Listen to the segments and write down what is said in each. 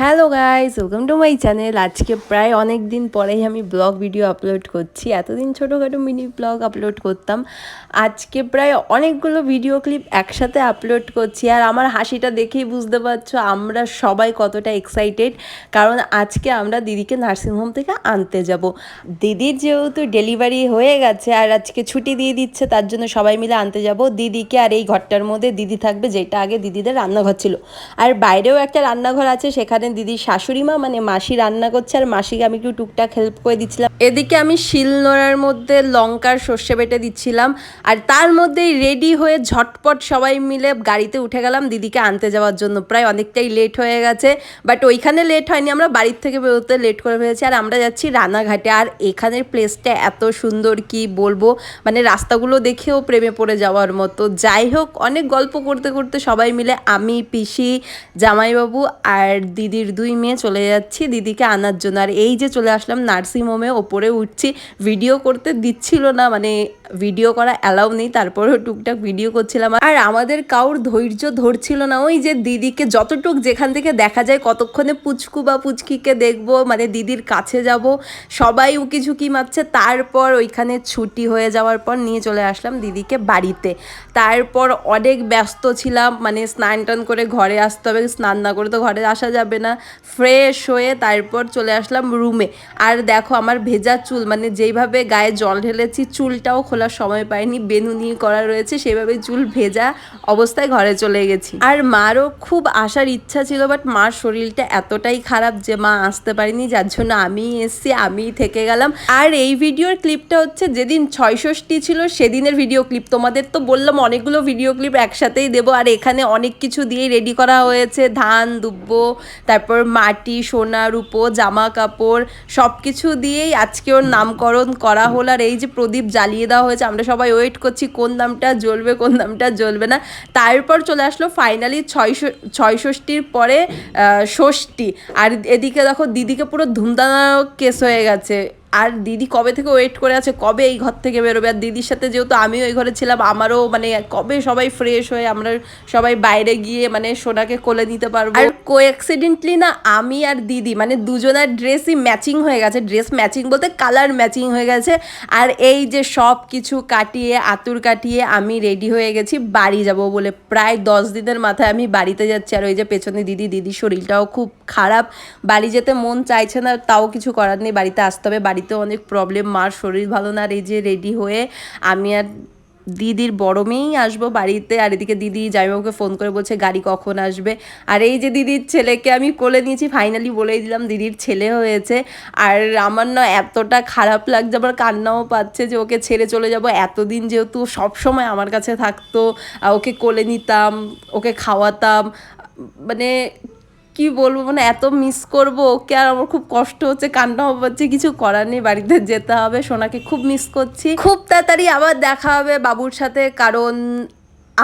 Hello guys welcome to my channel আজকে প্রায় অনেক দিন পরেই আমি ব্লগ ভিডিও আপলোড করছি। এতদিন ছোটোখাটো মিনি ব্লগ আপলোড করতাম। আজকে প্রায় অনেকগুলো ভিডিও ক্লিপ একসাথে আপলোড করছি। আর আমার হাসিটা দেখেই বুঝতে পারছ, আমরা সবাই কতটা এক্সাইটেড কারণ আজকে আমরা দিদিকে নার্সিংহোম থেকে আনতে যাব। দিদির যেহেতু ডেলিভারি হয়ে গেছে, আর আজকে ছুটি দিয়ে দিচ্ছে, তার জন্য সবাই মিলে আনতে যাব। দিদিকে আর এই ঘরটার মধ্যে দিদি থাকবে, যেটা আগে দিদিদের রান্নাঘর ছিল। আর বাইরেও একটা রান্নাঘর আছে, সেখানে দিদির শাশুড়ি মা মানে মাসি রান্না করছে আর মাসিকে আমি একটু টুকটাক হেল্প করে দিচ্ছিলাম। এদিকে আমি শিল নোড়ার মধ্যে লঙ্কার সর্ষে বেটে দিচ্ছিলাম আর তার মধ্যেই রেডি হয়ে ঝটপট সবাই মিলে গাড়িতে উঠে গেলাম দিদিকে আনতে যাওয়ার জন্য। প্রায় অনেকটাই লেট হয়ে গেছে বাট ওইখানে লেট হয়নি। আমরা বাড়ির থেকে বেরোতে লেট করে ফেলেছি আর আমরা যাচ্ছি রানাঘাটে। আর এখানের প্লেসটা এত সুন্দর কি বলব? মানে রাস্তাগুলো দেখেও প্রেমে পড়ে যাওয়ার মতো। যাই হোক, অনেক গল্প করতে করতে সবাই মিলে আমি, পিসি, জামাইবাবু আর দিদির দুই মেয়ে চলে যাচ্ছি, দিদিকে আনার জন্য। আর এই যে চলে আসলাম নার্সিং হোমে ওপরে উঠছি। ভিডিও করতে দিচ্ছিল না মানে ভিডিও করা অ্যালাউ নেই, তারপরেও টুকটাক ভিডিও করছিলাম। আর আমাদের কাউর ধৈর্য ধরছিল না, ওই যে দিদিকে যতটুক যেখান থেকে দেখা যায় কতক্ষণে পুচকু বা পুচকিকে দেখব মানে দিদির কাছে যাব, সবাই উকি ঝুঁকি মারছে তারপর ওইখানে ছুটি হয়ে যাওয়ার পর নিয়ে চলে আসলাম দিদিকে বাড়িতে। তারপর অনেক ব্যস্ত ছিলাম মানে স্নান টান করে ঘরে আসতে হবে, স্নান না করে তো ঘরে আসা যাবে না। ফ্রেশ হয়ে তারপর চলে আসলাম রুমে আর দেখো আমার ভেজা চুল মানে যেইভাবে গায়ে জল ঢেলেছি, চুলটাও খোলার সময় পাইনি, বেনু নিয়ে করা রয়েছে, সেভাবে চুল ভেজা অবস্থায় ঘরে চলে গেছি। আর মারও খুব আসার ইচ্ছা ছিল বাট মার শরীরটা এতটাই খারাপ যে মা আসতে পারিনি, যার জন্য আমি এসছি আমি থেকে গেলাম। আর এই ভিডিওর ক্লিপটা হচ্ছে যেদিন ছয়ষষ্ঠী ছিল, সেদিনের ভিডিও ক্লিপ তোমাদের তো বললাম, অনেকগুলো ভিডিও ক্লিপ একসাথেই দেবো, আর এখানে অনেক কিছু দিয়ে রেডি করা হয়েছে। ধান, দুব্ব, তারপর মাটি, সোনা, রূপো, জামা কাপড় সব কিছু দিয়েই আজকে ওর নামকরণ করা হলো। আর এই যে প্রদীপ জ্বালিয়ে দেওয়া হয়েছে, আমরা সবাই ওয়েট করছি কোন দামটা জ্বলবে, কোন দামটা জ্বলবে না। তারপর চলে আসলো ফাইনালি ছয়শো ছয়ষষ্ঠীর পরে ষষ্ঠী। আর এদিকে দেখো, দিদিকে পুরো ধুমধানা কেস হয়ে গেছে। আর দিদি কবে থেকে ওয়েট করে আছে, কবে এই ঘর থেকে বেরোবে? আর দিদির সাথে যেহেতু আমিও এই ঘরে ছিলাম, আমারও মানে কবে সবাই ফ্রেশ হয়ে আমরা সবাই বাইরে গিয়ে মানে সোনাকে কোলে নিতে পারব। আর কো অ্যাক্সিডেন্টলি না, আমি আর দিদি মানে দুজনের ড্রেসই ম্যাচিং হয়ে গেছে। ড্রেস ম্যাচিং বলতে কালার ম্যাচিং হয়ে গেছে। আর এই যে সব কিছু কাটিয়ে, আতুর কাটিয়ে আমি রেডি হয়ে গেছি, বাড়ি যাব বলে। প্রায় দশ দিনের মাথায় আমি বাড়িতে যাচ্ছি। আর ওই যে পেছনে দিদি, দিদির শরীরটাও খুব খারাপ। বাড়ি যেতে মন চাইছে না, তাও কিছু করার নেই। বাড়িতে আসতে হবে বাড়িতে অনেক প্রবলেম মার শরীর ভালো না, আর এই যে রেডি হয়ে আমি আর দিদির বড় মেয়েই আসব বাড়িতে, আর এদিকে দিদি জামাইবাবুকে ফোন করে বলছে, গাড়ি কখন আসবে? আর এই যে দিদির ছেলেকে আমি কোলে নিয়েছি ফাইনালি বলেই দিলাম, দিদির ছেলে হয়েছে। আর আমার না এতটা খারাপ লাগছে আবার কান্নাও পাচ্ছে যে ওকে ছেড়ে চলে যাব। এতদিন যেহেতু সব সময় আমার কাছে থাকতো ওকে কোলে নিতাম, ওকে খাওয়াতাম মানে কি বলব মানে এত মিস করব, ওকে আর আমার খুব কষ্ট হচ্ছে, কান্না হচ্ছে কিছু করার নেই, বাড়িতে যেতে হবে, সোনাকে খুব মিস করছি। খুব তাড়াতাড়ি আবার দেখা হবে বাবুর সাথে, কারণ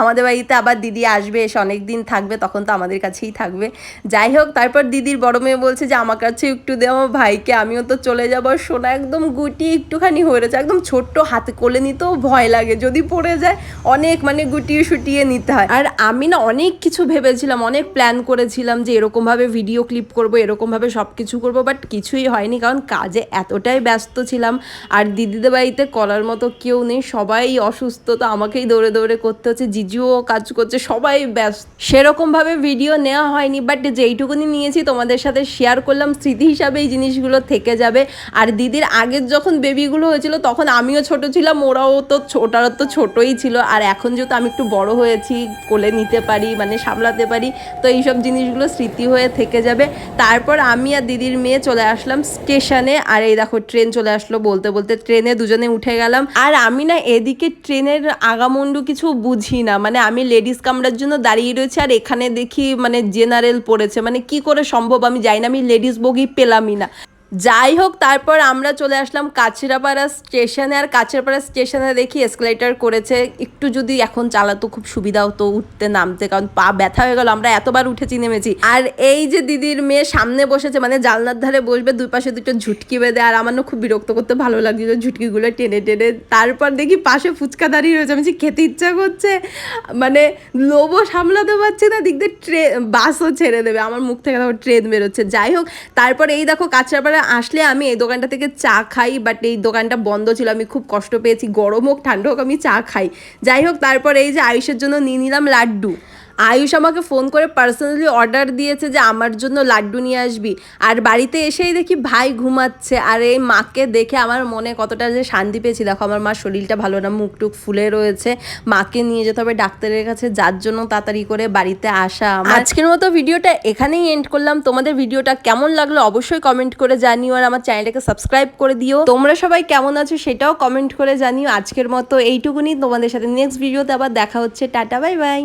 আমাদের বাড়িতে আবার দিদি আসবে, এসে অনেক দিন থাকবে, তখন তো আমাদের কাছেই থাকবে। যাই হোক, তারপর দিদির বড় মেয়ে বলছে যে আমার কাছে একটু দে, আমার ভাইকে, আমিও তো চলে যাব। সোনা একদম গুটি একটুখানি হয়ে রয়েছে, একদম ছোট্ট হাতে কোলে নিতেও ভয় লাগে। যদি পড়ে যায়, অনেক মানে গুটিয়ে শুটিয়ে নিতে হয়। আর আমি না অনেক কিছু ভেবেছিলাম, অনেক প্ল্যান করেছিলাম যে, এরকমভাবে ভিডিও ক্লিপ করব, এরকমভাবে সব কিছু করব বাট কিছুই হয়নি, কারণ কাজে এতটাই ব্যস্ত ছিলাম। আর দিদিদের বাড়িতে করার মতো কেউ নেই, সবাই অসুস্থ, তো আমাকেই দৌড়ে দৌড়ে করতে হচ্ছে। জিজুও কাজ করছে, সবাই ব্যস্ত। সেরকমভাবে ভিডিও নেওয়া হয়নি বাট যেইটুকুনি নিয়েছি তোমাদের সাথে শেয়ার করলাম, স্মৃতি হিসাবে এই জিনিসগুলো থেকে যাবে। আর দিদির আগের যখন বেবিগুলো হয়েছিল, তখন আমিও ছোট ছিলাম, ওরাও তো ছো- ওটারও তো ছোটই ছিল। আর এখন যেহেতু আমি একটু বড় হয়েছি, কোলে নিতে পারি মানে সামলাতে পারি, তো এইসব জিনিসগুলো স্মৃতি হয়ে থেকে যাবে। তারপর আমি আর দিদির মেয়ে চলে আসলাম স্টেশনে আর এই দেখো ট্রেন চলে আসলো বলতে বলতে ট্রেনে দুজনে উঠে গেলাম। আর আমি না এদিকে ট্রেনের আগামুন্ডু কিছু বুঝি না। মানে আমি লেডিস কামরার জন্য দাঁড়িয়ে রয়েছে আর এখানে দেখি মানে জেনারেল পড়েছে। মানে কি করে সম্ভব আমি যাই না, আমি লেডিস বগি পেলামই না। যাই হোক তারপর আমরা চলে আসলাম কাছড়াপাড়া স্টেশনে। আর কাছড়াপাড়া স্টেশনে দেখি এসকেলেটার করেছে। একটু যদি এখন চালাতো খুব সুবিধা হতো উঠতে, নামতে, কারণ পা ব্যথা হয়ে গেল। আমরা এতবার উঠেছি, নেমেছি। আর এই যে দিদির মেয়ে সামনে বসেছে মানে জানলার ধারে বসবে দুই পাশে দুটো ঝুটকি বেঁধে। আর আমার না খুব বিরক্ত করতে ভালো লাগছিল ঝুটকিগুলো টেনে টেনে। তারপর দেখি পাশে ফুচকা দাঁড়িয়ে রয়েছে। আমি খেতে ইচ্ছা করছে? মানে লোভও সামলাতে পারছি না। দিক দিয়ে ট্রে বাসও ছেড়ে দেবে। আমার মুখ থেকে ট্রেন বেরোচ্ছে। যাই হোক তারপর এই দেখো কাঁচরাপাড়া আসলে আমি এই দোকানটা থেকে চা খাই বাট এই দোকানটা বন্ধ ছিল, আমি খুব কষ্ট পেয়েছি। গরম হোক, ঠান্ডা হোক, আমি চা খাই। যাই হোক, তারপর এই যে আয়ুষের জন্য নিয়ে নিলাম লাড্ডু। আয়ুষ আমাকে ফোন করে পার্সোনালি অর্ডার দিয়েছে যে আমার জন্য লাড্ডু নিয়ে আসবি। আর বাড়িতে এসেই দেখি ভাই ঘুমাচ্ছে। আর এই মাকে দেখে আমার মনে কতটা যে শান্তি পেয়েছি। দেখো, আমার মার শরীরটা ভালো না, মুখ টুক ফুলে রয়েছে। মাকে নিয়ে যেতে হবে ডাক্তারের কাছে, যার জন্য তাড়াতাড়ি করে বাড়িতে আসা আজকের মতো ভিডিওটা এখানেই এন্ড করলাম। তোমাদের ভিডিওটা কেমন লাগল অবশ্যই কমেন্ট করে জানিও। আর আমার চ্যানেলটাকে সাবস্ক্রাইব করে দিও। তোমরা সবাই কেমন আছো সেটাও কমেন্ট করে জানিও। আজকের মতো এইটুকুনি। তোমাদের সাথে নেক্সট ভিডিওতে আবার দেখা হচ্ছে। Tata bye bye